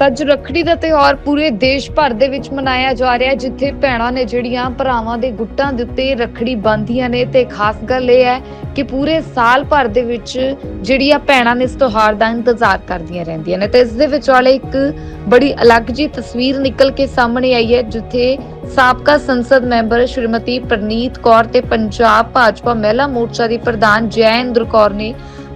ਅੱਜ ਰੱਖੜੀ ਦਾ ਤਿਉਹਾਰ ਪੂਰੇ ਦੇਸ਼ ਭਰ ਦੇ ਵਿੱਚ ਮਨਾਇਆ ਜਾ ਰਿਹਾ ਹੈ, ਜਿੱਥੇ ਭੈਣਾਂ ਨੇ ਜਿਹੜੀਆਂ ਭਰਾਵਾਂ ਦੇ ਗੁੱਟਾਂ ਦੇ ਉੱਤੇ ਰੱਖੜੀ ਬੰਨ੍ਹਦੀਆਂ ਨੇ ਤੇ ਖਾਸ ਗੱਲ ਇਹ ਹੈ ਕਿ ਪੂਰੇ ਸਾਲ ਭਰ ਦੇ ਵਿੱਚ ਜਿਹੜੀਆਂ ਭੈਣਾਂ ਨੇ ਇਸ ਤਿਉਹਾਰ ਦਾ ਇੰਤਜ਼ਾਰ ਕਰਦੀਆਂ ਰਹਿੰਦੀਆਂ ਨੇ। ਤੇ ਇਸ ਦੇ ਵਿਚਾਲੇ ਇੱਕ ਬੜੀ ਅਲੱਗ ਜੀ ਤਸਵੀਰ ਨਿਕਲ ਕੇ ਸਾਹਮਣੇ ਆਈ ਹੈ, ਜਿੱਥੇ ਸਾਬਕਾ ਸੰਸਦ ਮੈਂਬਰ ਸ਼੍ਰੀਮਤੀ ਪ੍ਰਨੀਤ ਕੌਰ ਤੇ ਪੰਜਾਬ ਭਾਜਪਾ ਮਹਿਲਾ ਮੋਰਚਾ ਦੀ ਪ੍ਰਧਾਨ ਜੈਇੰਦਰ ਕੌਰ ਨੇ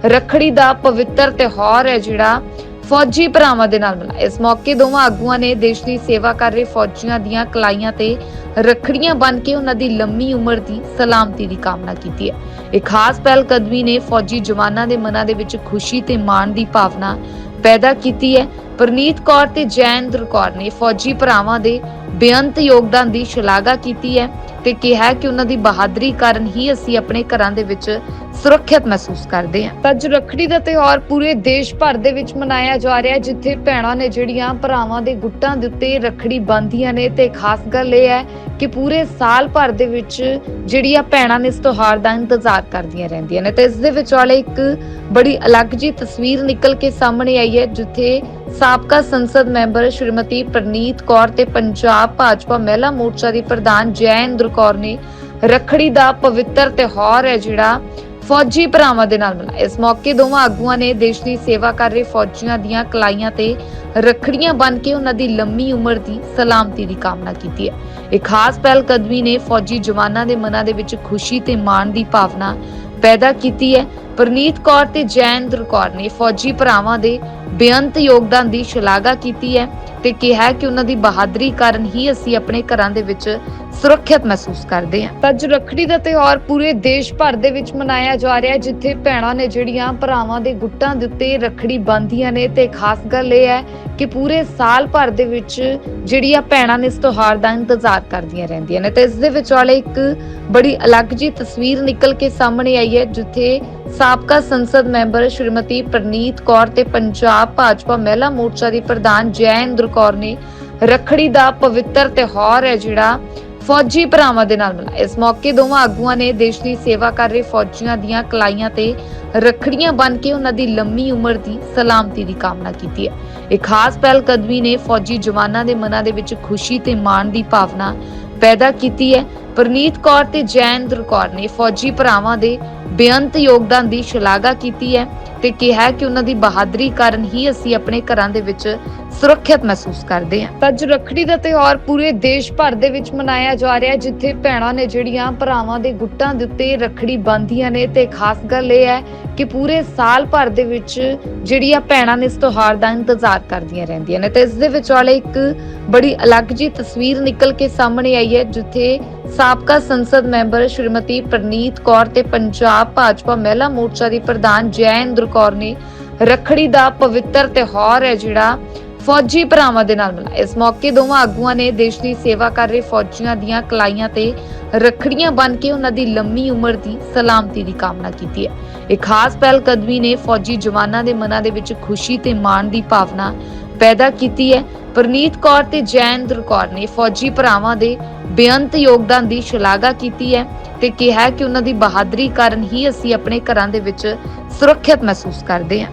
ਰੱਖੜੀ ਦਾ ਪਵਿੱਤਰ ਤਿਉਹਾਰ ਹੈ, ਜਿਹੜਾ ਫੌਜੀ ਭਰਾਵਾਂ ਦੇ ਨਾਲ ਮਨਾਇਆ ਇਸ ਮੌਕੇ ਦੋਵਾਂ ਆਗੂਆਂ ਨੇ ਦੇਸ਼ ਦੀ ਸੇਵਾ ਕਰ ਰਹੇ ਫੌਜੀਆਂ ਦੀਆਂ ਕਲਾਈਆਂ ਤੇ ਰੱਖੜੀਆਂ ਬੰਨ੍ਹ ਕੇ ਉਹਨਾਂ ਦੀ ਲੰਮੀ ਉਮਰ ਦੀ ਸਲਾਮਤੀ ਦੀ ਕਾਮਨਾ ਕੀਤੀ ਹੈ। ਇਹ ਖਾਸ ਪਹਿਲ ਕਦਮੀ ਨੇ ਫੌਜੀ ਜਵਾਨਾਂ ਦੇ ਮਨਾਂ ਦੇ ਵਿੱਚ ਖੁਸ਼ੀ ਤੇ ਮਾਣ ਦੀ ਭਾਵਨਾ ਪੈਦਾ ਕੀਤੀ ਹੈ। ਪ੍ਰਨੀਤ ਕੌਰ ਤੇ ਜੈਨਦਰ ਕੌਰ ਨੇ ਫੌਜੀ ਭਰਾਵਾਂ ਦੇ ਬੇਅੰਤ ਯੋਗਦਾਨ ਦੀ ਸ਼ਲਾਘਾ ਕੀਤੀ ਹੈ। ਤੇ ਕਿਹਾ ਕਿ ਉਹਨਾਂ ਦੀ ਬਹਾਦਰੀ ਕਾਰਨ ਹੀ ਅਸੀਂ ਆਪਣੇ ਘਰਾਂ ਦੇ ਵਿੱਚ ਸੁਰੱਖਿਅਤ ਮਹਿਸੂਸ ਕਰਦੇ ਹਾਂ। ਤਾਂ ਅੱਜ ਦਾ ਤਿਉਹਾਰ ਪੂਰੇ ਦੇਸ਼ ਭਰ ਦੇ ਵਿੱਚ ਮਨਾਇਆ ਜਾ ਰਿਹਾ ਹੈ, ਜਿੱਥੇ ਭੈਣਾਂ ਨੇ ਜਿਹੜੀਆਂ ਭਰਾਵਾਂ ਦੇ ਗੁੱਟਾਂ ਦੇ ਉੱਤੇ ਰੱਖੜੀ ਬੰਨ੍ਹਦੀਆਂ ਨੇ ਤੇ ਖਾਸ ਗੱਲ ਇਹ ਹੈ ਕਿ ਪੂਰੇ ਸਾਲ ਭਰ ਦੇ ਵਿੱਚ ਜਿਹੜੀਆਂ ਭੈਣਾਂ ਨੇ ਇਸ ਤਿਉਹਾਰ ਦਾ ਇੰਤਜ਼ਾਰ ਕਰਦੀਆਂ ਰਹਿੰਦੀਆਂ ਨੇ। ਤੇ ਇਸ ਦੇ ਵਿਚਾਲੇ ਇੱਕ ਬੜੀ ਅਲੱਗ ਜੀ ਤਸਵੀਰ ਨਿਕਲ ਕੇ ਸਾਹਮਣੇ ਆਈ ਹੈ, ਜਿੱਥੇ ਸਾਬਕਾ ਸੰਸਦ ਮੈਂਬਰ ਸ਼੍ਰੀਮਤੀ ਪ੍ਰਨੀਤ ਕੌਰ ਤੇ ਪੰਜਾਬ ਭਾਜਪਾ ਮਹਿਲਾ ਮੋਰਚਾ ਦੀ ਪ੍ਰਧਾਨ ਜੈਇੰਦਰ ਕੌਰ ਨੇ ਰੱਖੜੀ ਦਾ ਪਵਿੱਤਰ ਤਿਉਹਾਰ ਹੈ ਜਿਹੜਾ ਫੌਜੀ ਭਰਾਵਾਂ ਦੇ ਨਾਲ ਮਨਾਇਆ। ਇਸ ਮੌਕੇ ਦੋਵਾਂ ਆਗੂਆਂ ਨੇ ਦੇਸ਼ ਦੀ ਸੇਵਾ ਕਰ ਰਹੇ ਫੌਜੀਆਂ ਦੀਆਂ ਕਲਾਈਆਂ ਤੇ ਰੱਖੜੀਆਂ ਬੰਨ੍ਹ ਕੇ ਉਹਨਾਂ ਦੀ ਲੰਮੀ ਉਮਰ ਦੀ ਸਲਾਮਤੀ ਦੀ ਕਾਮਨਾ ਕੀਤੀ ਹੈ। ਇਹ ਖਾਸ ਪਹਿਲ ਕਦਮੀ ਨੇ ਫੌਜੀ ਜਵਾਨਾਂ ਦੇ ਮਨਾਂ ਦੇ ਵਿੱਚ ਖੁਸ਼ੀ ਤੇ ਮਾਣ ਦੀ ਭਾਵਨਾ ਪੈਦਾ ਕੀਤੀ ਹੈ। ਪ੍ਰਨੀਤ ਕੌਰ ਤੇ ਜੈਨਦਰ ਕੌਰ ਨੇ ਫੌਜੀ ਭਰਾਵਾਂ ਦੇ ਬੇਅੰਤ ਯੋਗਦਾਨ ਦੀ ਸ਼ਲਾਘਾ ਕੀਤੀ ਹੈ ਤੇ ਕਿਹਾ ਕਿ ਉਹਨਾਂ ਦੀ ਬਹਾਦਰੀ ਕਾਰਨ ਹੀ ਅਸੀਂ ਆਪਣੇ ਘਰਾਂ ਦੇ ਵਿੱਚ ਸੁਰੱਖਿਅਤ ਮਹਿਸੂਸ ਕਰਦੇ ਹਾਂ। ਤਾਂ ਅੱਜ ਰੱਖੜੀ ਦਾ ਤਿਉਹਾਰ ਪੂਰੇ ਦੇਸ਼ ਭਰ ਦੇ ਵਿੱਚ ਮਨਾਇਆ ਜਾ ਰਿਹਾ ਹੈ, ਜਿੱਥੇ ਭੈਣਾਂ ਨੇ ਜਿਹੜੀਆਂ ਭਰਾਵਾਂ ਦੇ ਗੁੱਟਾਂ ਦੇ ਉੱਤੇ ਰੱਖੜੀ ਬੰਨ੍ਹਦੀਆਂ ਨੇ ਤੇ ਖਾਸ ਗੱਲ ਇਹ ਹੈ ਕਿ ਪੂਰੇ ਸਾਲ ਭਰ ਦੇ ਵਿੱਚ ਜਿਹੜੀਆਂ ਭੈਣਾਂ ਨੇ ਇਸ ਤਿਉਹਾਰ ਦਾ ਇੰਤਜ਼ਾਰ ਕਰਦੀਆਂ ਰਹਿੰਦੀਆਂ ਨੇ। ਤੇ ਇਸ ਦੇ ਵਿਚਾਲੇ ਇੱਕ ਬੜੀ ਅਲੱਗ ਜੀ ਤਸਵੀਰ ਨਿਕਲ ਕੇ ਸਾਹਮਣੇ ਆਈ ਹੈ, ਜਿੱਥੇ ਸਾਬਕਾ ਸੰਸਦ ਮੈਂਬਰ ਸ਼੍ਰੀਮਤੀ ਪ੍ਰਨੀਤ ਕੌਰ ਤੇ ਪੰਜਾਬ ਭਾਜਪਾ ਮਹਿਲਾ ਮੋਰਚਾ ਦੀ ਪ੍ਰਧਾਨ ਜੈਇੰਦਰ ਕੌਰ ਨੇ ਰੱਖੜੀ ਦਾ ਪਵਿੱਤਰ ਤਿਉਹਾਰ ਹੈ ਜਿਹੜਾ ਫੌਜੀ ਭਰਾਵਾਂ ਦੇ ਨਾਲ ਮਨਾਇਆ ਇਸ ਮੌਕੇ ਦੋਵਾਂ ਆਗੂਆਂ ਨੇ ਦੇਸ਼ ਦੀ ਸੇਵਾ ਕਰ ਰਹੇ ਫੌਜੀਆਂ ਦੀਆਂ ਕਲਾਈਆਂ ਤੇ ਰੱਖੜੀਆਂ ਬੰਨ੍ਹ ਕੇ ਉਹਨਾਂ ਦੀ ਲੰਮੀ ਉਮਰ ਦੀ ਸਲਾਮਤੀ ਦੀ ਕਾਮਨਾ ਕੀਤੀ ਹੈ। ਇਹ ਖਾਸ ਪਹਿਲ ਕਦਮੀ ਨੇ ਫੌਜੀ ਜਵਾਨਾਂ ਦੇ ਮਨਾਂ ਦੇ ਵਿੱਚ ਖੁਸ਼ੀ ਤੇ ਮਾਣ ਦੀ ਭਾਵਨਾ ਪੈਦਾ ਕੀਤੀ ਹੈ। ਪ੍ਰਨੀਤ ਕੌਰ ਤੇ ਜੈਨਦਰ ਕੌਰ ਨੇ ਫੌਜੀ ਭਰਾਵਾਂ ਦੇ ਬੇਅੰਤ ਯੋਗਦਾਨ ਦੀ ਸ਼ਲਾਘਾ ਕੀਤੀ ਹੈ ਤੇ ਕਿਹਾ ਕਿ ਉਹਨਾਂ ਦੀ ਬਹਾਦਰੀ ਕਾਰਨ ਹੀ ਅਸੀਂ ਆਪਣੇ ਘਰਾਂ ਦੇ ਵਿੱਚ ਸੁਰੱਖਿਅਤ ਮਹਿਸੂਸ ਕਰਦੇ ਹਾਂ। ਤਾਂ ਅੱਜ ਰੱਖੜੀ ਦਾ ਤਿਉਹਾਰ ਪੂਰੇ ਦੇਸ਼ ਭਰ ਦੇ ਵਿੱਚ ਮਨਾਇਆ ਜਾ ਰਿਹਾ ਹੈ, ਜਿੱਥੇ ਭੈਣਾਂ ਨੇ ਜਿਹੜੀਆਂ ਭਰਾਵਾਂ ਦੇ ਗੁੱਟਾਂ ਦੇ ਉੱਤੇ ਰੱਖੜੀ ਬੰਨ੍ਹਦੀਆਂ ਨੇ ਤੇ ਖਾਸ ਗੱਲ ਇਹ ਹੈ ਕਿ ਪੂਰੇ ਸਾਲ ਭਰ ਦੇ ਵਿੱਚ ਜਿਹੜੀਆਂ ਭੈਣਾਂ ਨੇ ਇਸ ਤਿਉਹਾਰ ਦਾ ਇੰਤਜ਼ਾਰ ਕਰਦੀਆਂ ਰਹਿੰਦੀਆਂ ਨੇ। ਤੇ ਇਸ ਦੇ ਵਿਚਾਲੇ ਇੱਕ ਬੜੀ ਅਲੱਗ ਜੀ ਤਸਵੀਰ ਨਿਕਲ ਕੇ ਸਾਹਮਣੇ ਆਈ ਹੈ, ਜਿੱਥੇ ਸਾਬਕਾ ਸੰਸਦ ਮੈਂਬਰ ਸ਼੍ਰੀਮਤੀ ਪ੍ਰਨੀਤ ਕੌਰ ਤੇ ਪੰਜਾਬ ਭਾਜਪਾ ਮਹਿਲਾ ਮੋਰਚਾ ਦੀ ਪ੍ਰਧਾਨ ਜੈਇੰਦਰ ਕੌਰ ਨੇ ਰੱਖੜੀ ਦਾ ਪਵਿੱਤਰ ਤਿਉਹਾਰ ਹੈ ਜਿਹੜਾ ਫੌਜੀ ਭਰਾਵਾਂ ਦੇ ਨਾਲ ਮਨਾਇਆ ਇਸ ਮੌਕੇ ਦੋਵਾਂ ਆਗੂਆਂ ਨੇ ਦੇਸ਼ ਦੀ ਸੇਵਾ ਕਰ ਰਹੇ ਫੌਜੀਆਂ ਦੀਆਂ ਕਲਾਈਆਂ ਤੇ ਰੱਖੜੀਆਂ ਬੰਨ ਕੇ ਉਹਨਾਂ ਦੀ ਲੰਮੀ ਉਮਰ ਦੀ ਸਲਾਮਤੀ ਦੀ ਕਾਮਨਾ ਕੀਤੀ ਹੈ। ਇਹ ਖਾਸ ਪਹਿਲ ਕਦਮੀ ਨੇ ਫੌਜੀ ਜਵਾਨਾਂ ਦੇ ਮਨਾਂ ਦੇ ਵਿੱਚ ਖੁਸ਼ੀ ਤੇ ਮਾਣ ਦੀ ਭਾਵਨਾ ਪੈਦਾ ਕੀਤੀ ਹੈ। ਪ੍ਰਨੀਤ ਕੌਰ ਤੇ ਜੈਨਦਰ ਕੌਰ ਨੇ ਫੌਜੀ ਭਰਾਵਾਂ ਦੇ ਬੇਅੰਤ ਯੋਗਦਾਨ ਦੀ ਸ਼ਲਾਘਾ ਕੀਤੀ ਹੈ ਤੇ ਕਿਹਾ ਕਿ ਉਹਨਾਂ ਦੀ ਬਹਾਦਰੀ ਕਾਰਨ ਹੀ ਅਸੀਂ ਆਪਣੇ ਘਰਾਂ ਦੇ ਵਿੱਚ ਸੁਰੱਖਿਅਤ ਮਹਿਸੂਸ ਕਰਦੇ ਹਾਂ।